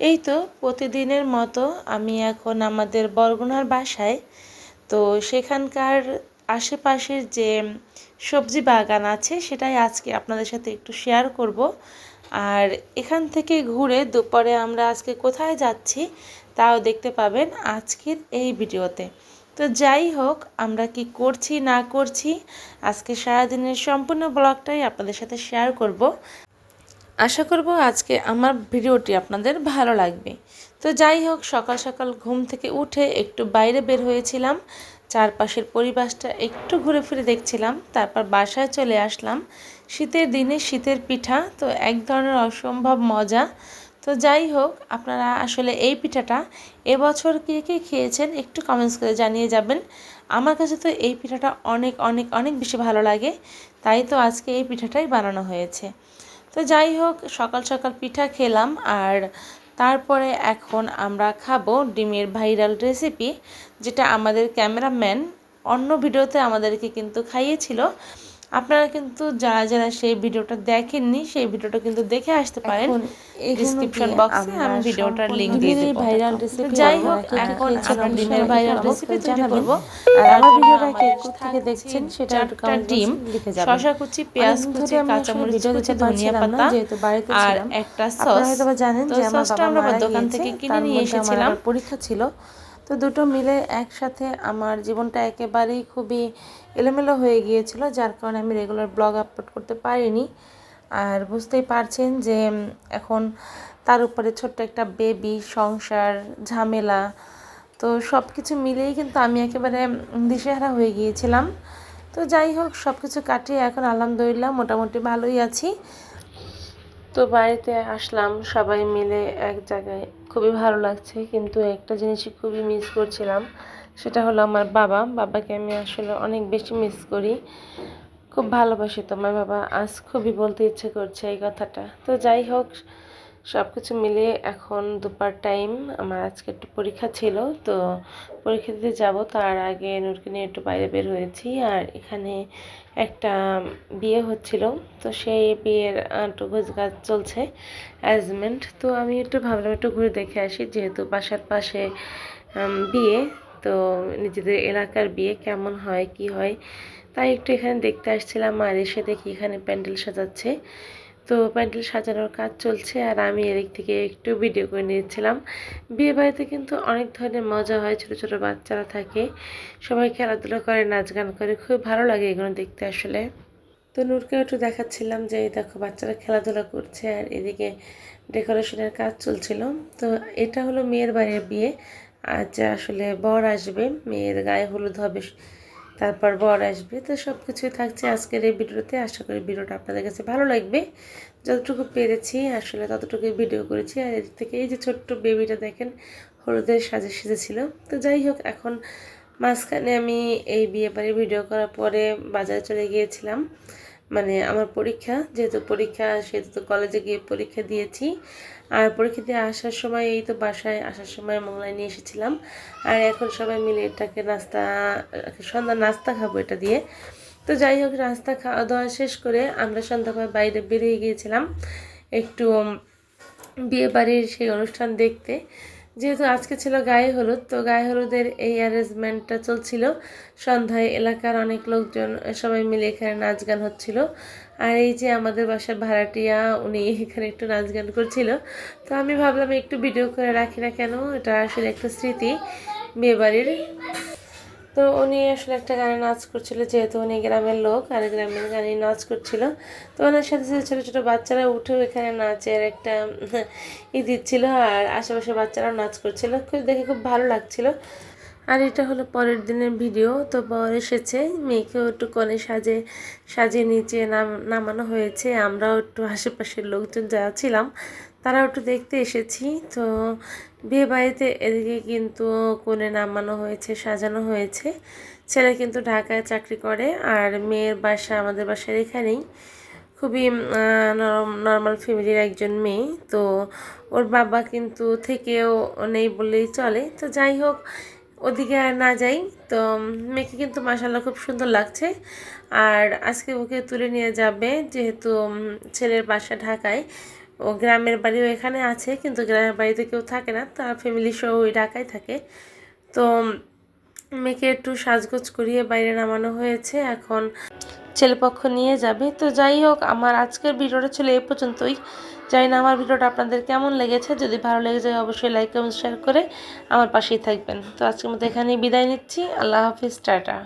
এই তো প্রতিদিনের মতো আমি এখন আমাদের বরগুনার বাসায়। তো সেখানকার আশেপাশের যে সবজি বাগান আছে, সেটাই আজকে আপনাদের সাথে একটু শেয়ার করব। আর এখান থেকে ঘুরে দুপুরে আমরা আজকে কোথায় যাচ্ছি, তাও দেখতে পাবেন আজকের এই ভিডিওতে। তো যাই হোক, আমরা কি করছি না করছি, আজকে সারাদিনের সম্পূর্ণ ব্লগটাই আপনাদের সাথে শেয়ার করব। আশা করব আজকে আমার ভিডিওটি আপনাদের ভালো লাগবে। তো যাই হোক, সকাল সকাল ঘুম থেকে উঠে একটু বাইরে বের হয়েছিলাম। চারপাশের পরিবেশটা একটু ঘুরে ফিরে দেখছিলাম। তারপর বাসায় চলে আসলাম। শীতের দিনে শীতের পিঠা, তো এক ধরনের অসম্ভব মজা। তো যাই হোক, আপনারা আসলে এই পিঠাটা এবছর কে কে খেয়েছেন একটু কমেন্টস করে জানিয়ে যাবেন। আমার কাছে তো এই পিঠাটা অনেক অনেক অনেক বেশি ভালো লাগে। তাই তো আজকে এই পিঠাটাই বানানো হয়েছে। তো যাই হোক, সকাল সকাল পিঠা খেলাম আর তারপরে এখন আমরা খাব ডিমের ভাইরাল রেসিপি যেটা আমাদের ক্যামেরাম্যান অন্য ভিডিওতে আমাদেরকে কিন্তু খাইয়েছিল। আপনারা কিন্তু যারা যারা সেই ভিডিওটা দেখেননি সেই ভিডিওটা কিন্তু দেখে আসতে পারেন। ডিসক্রিপশন বক্সে আমি ভিডিওটার লিংক দিয়ে দেব। ভাইরাল রেসিপি যাই হোক এখন আমরা ডিমের ভাইরাল রেসিপি তৈরি করব। আর আমার ভিডিওটা কে আমাদের থেকে দেখছেন সেটা একটু কমেন্ট ডিম। লিখে যাবেন। শসা কুচি পেঁয়াজ কুচি কাঁচামরিচ কুচি ধনিয়া পাতা। যেহেতু বাড়িতে আর ছিলাম। একটা আপনারা হয়তো জানেন যে আমার বাবা আমরা দোকান থেকে কিনে নিয়ে এসেছিলাম। পরীক্ষা ছিল। তো দুটো মিলে একসাথে আমার জীবনটা একেবারেই খুবই এলোমেলো হয়ে গিয়েছিল, যার কারণে আমি রেগুলার ব্লগ আপলোড করতে পারিনি। আর বুঝতেই পারছেন যে এখন তার উপরে ছোট্ট একটা বেবি সংসার, ঝামেলা, তো সব কিছু মিলেই কিন্তু আমি একেবারে দিশেহারা হয়ে গিয়েছিলাম। তো যাই হোক সব কিছু কাটিয়ে এখন আলহামদুলিল্লাহ মোটামুটি ভালোই আছি। তো বাড়িতে আসলাম, সবাই মিলে এক জায়গায়। খুবই ভালো লাগছে, কিন্তু একটা জিনিসই খুবই মিস করছিলাম, সেটা হলো আমার বাবা। বাবাকে আমি আসলে অনেক বেশি মিস করি। খুব ভালোবাসি তোমার বাবা। আজ খুবই বলতে ইচ্ছে করছে এই কথাটা। তো যাই হোক সব কিছু মিলিয়ে এখন দুপার টাইম। আমার আজকে একটু পরীক্ষা ছিল, তো পরীক্ষা দিতে যাব। তার আগে নূরকে নিয়ে একটু বাইরে বের হয়েছি। আর এখানে একটা বিয়ে হচ্ছিল, তো সেই বিয়ের একটু কাজ চলছে অ্যারেঞ্জমেন্ট তো আমি একটু ভাবলাম একটু ঘুরে দেখে আসি, যেহেতু বাসার পাশে বিয়ে, তো নিজেদের এলাকার বিয়ে কেমন হয়, কি হয়, তাই একটু এখানে দেখতে আসছিলাম। আর এসে দেখি এখানে প্যান্ডেল সাজাচ্ছে। তো প্যান্ডেল সাজানোর কাজ চলছে আর আমি এদিক থেকে একটু ভিডিও করে নিয়েছিলাম। বিয়ে বাড়িতে কিন্তু অনেক ধরনের মজা হয়, ছোটো ছোটো বাচ্চারা থাকে। সবাই খেলাধুলা করে, নাচ গান করে। খুব ভালো লাগে এগুলো দেখতে আসলে। তো নূরকেও একটু দেখাচ্ছিলাম যে দেখো বাচ্চারা খেলাধুলা করছে আর এদিকে ডেকোরেশনের কাজ চলছিল। তো এটা হলো মেয়ের বাড়ির বিয়ে। আজ আসলে বর আসবে, মেয়ের গায়ে হলুদ হবে তারপর বর আসবে, তো সব কিছুই থাকছে আজকের এই ভিডিওতে। আশা করি ভিডিওটা আপনাদের কাছে ভালো লাগবে। যতটুকু পেরেছি, আসলে ততটুকুই ভিডিও করেছি। আর এর থেকে এই যে ছোট্ট বেবিটা দেখেন, হলুদের সাজে সেজেছিল তো যাই হোক, এখন মাঝখানে আমি এই বিয়ে বাড়ির ভিডিও করার পরে বাজারে চলে গিয়েছিলাম। মানে আমার পরীক্ষা, যেহেতু পরীক্ষা, সেহেতু তো কলেজে গিয়ে পরীক্ষা দিয়েছি। আর পরীক্ষা দিয়ে আসার সময় এই তো বাসায় আসার সময় মোংলায় নিয়ে এসেছিলাম। আর এখন সবাই মিলে এটাকে নাস্তা, সন্ধ্যা নাস্তা খাব এটা দিয়ে। তো যাই হোক, নাস্তা খাওয়া দাওয়া শেষ করে আমরা সন্ধ্যাবেলা বাইরে বেরিয়ে গিয়েছিলাম। একটু বিয়ে বাড়ির সেই অনুষ্ঠান দেখতে। যেহেতু আজকে ছিল গায়ে হলুদ, তো গায়ে হলুদের এই অ্যারেঞ্জমেন্টটা চলছিল। সন্ধ্যায় এলাকার অনেক লোকজন সবাই মিলে এখানে নাচ গান হচ্ছিল। আর এই যে আমাদের বাসার ভাড়াটিয়া, উনি এখানে একটু নাচ গান করছিল। তো আমি ভাবলাম, একটু ভিডিও করে রাখি না কেন? এটা আসলে একটা স্মৃতি। বিয়েবাড়ির তো উনি আসলে একটা গানে নাচ করছিল, যেহেতু উনি গ্রামের লোক, আর গ্রামের গানে নাচ করছিল। তো ওনার সাথে সাথে ছোটো ছোটো বাচ্চারা উঠেও এখানে নাচের একটা, ই দিচ্ছিল, আর আশেপাশে বাচ্চারাও নাচ করছিল। খুব, দেখে খুব ভালো লাগছিল। আর এটা হলো পরের দিনের ভিডিও, তো বর এসেছে, মেয়েকেও একটু কোণে সাজে, সাজিয়ে নিচে নাম, নামানো হয়েছে, আমরাও একটু আশেপাশের লোকজন যারা ছিলাম, তারাও একটু দেখতে এসেছি, তো বিয়ে বাড়িতে এদিকে কিন্তু কোণে নামানো হয়েছে, সাজানো হয়েছে, ছেলে কিন্তু ঢাকায় চাকরি করে, আর মেয়ের বাসা আমাদের বাসার এখানেই, খুবই নরম নর্মাল ফ্যামিলির একজন মেয়ে, তো ওর বাবা কিন্তু থেকেও নেই বললেই চলে, তো যাই হোক ওদিকে না যাই, তো মেয়েকে কিন্তু মাসাল্লাহ খুব সুন্দর লাগছে। আর আজকে ওকে তুলে নিয়ে যাবে, যেহেতু ছেলের বাসা ঢাকায়। ও গ্রামের বাড়িও এখানে আছে, কিন্তু গ্রামের বাড়িতে কেউ থাকে না, তার ফ্যামিলি সহ ওই ঢাকায় থাকে। তো, মেয়েকে একটু সাজগোজ করিয়ে বাইরে নামানো হয়েছে, এখন ছেলেপক্ষ নিয়ে যাবে। তো যাই হোক, আমার আজকের ভিডিওটা ছিল এই পর্যন্তই। জানি না আমার ভিডিওটা আপনাদের কেমন লেগেছে। যদি ভালো লেগে যায়, অবশ্যই লাইক কমেন্ট শেয়ার করে আমার পাশেই থাকবেন। তো আজকের মতো এখানেই বিদায় নিচ্ছি। আল্লাহ হাফিজ, টাটা।